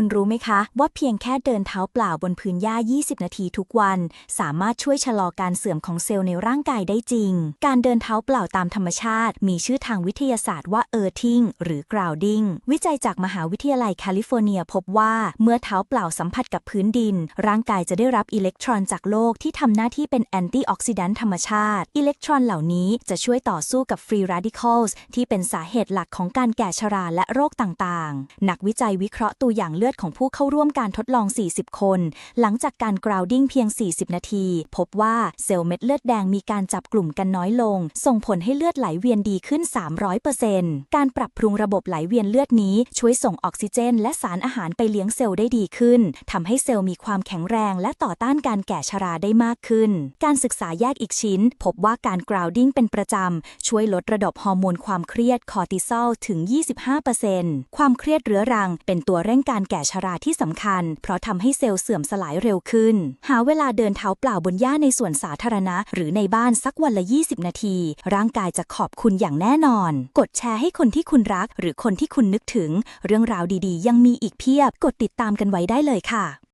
คุณรู้ไหมคะ ว่าเพียงแค่เดินเท้าเปล่าบนพื้นหญ้า 20 นาทีทุกวัน สามารถช่วยชะลอการเสื่อมของเซลล์ในร่างกายได้จริง การเดินเท้าเปล่าตามธรรมชาติ มีชื่อทางวิทยาศาสตร์ว่า earthing หรือ grounding วิจัยจากมหาวิทยาลัยแคลิฟอร์เนียพบว่าเมื่อเท้าเปล่าสัมผัสกับพื้นดิน ร่างกายจะได้รับอิเล็กตรอนจากโลกที่ทำหน้าที่เป็นแอนตี้ออกซิแดนต์ธรรมชาติ อิเล็กตรอนเหล่านี้จะช่วยต่อสู้กับฟรีราดิคอลส์ที่เป็นสาเหตุหลักของการแก่ชราและโรคต่างๆ นักวิจัยวิเคราะห์ตัวอย่างเลือดของผู้เข้าร่วมการทดลอง 40 คน หลังจากการกราวดิ้งเพียง 40 นาที พบว่าเซลล์เม็ดเลือดแดงมีการจับกลุ่มกันน้อยลง ส่งผลให้เลือดไหลเวียนดีขึ้น 300%การปรับปรุงระบบไหลเวียนเลือดนี้ช่วยส่งออกซิเจน และสารอาหารไปเลี้ยงเซลล์ได้ดีขึ้นทำให้เซลล์มีความแข็งแรงและต่อต้านการแก่ชราได้มากขึ้น การศึกษาแยกอีกชิ้น พบว่าการกราวดิ้งเป็นประจำ ช่วยลดระดับฮอร์โมนความเครียดคอร์ติซอลถึง 25%ความเครียดเรื้อรังเป็นตัวเร่งการแก่ชราที่สำคัญ เพราะทำให้เซลล์เสื่อมสลายเร็วขึ้น หาเวลาเดินเท้าเปล่าบนหญ้าในสวนสาธารณะ หรือในบ้านสักวันละ 20 นาที ร่างกายจะขอบคุณอย่างแน่นอน กดแชร์ให้คนที่คุณรัก หรือคนที่คุณนึกถึง เรื่องราวดีๆ ยังมีอีกเพียบ กดติดตามกันไว้ได้เลยค่ะ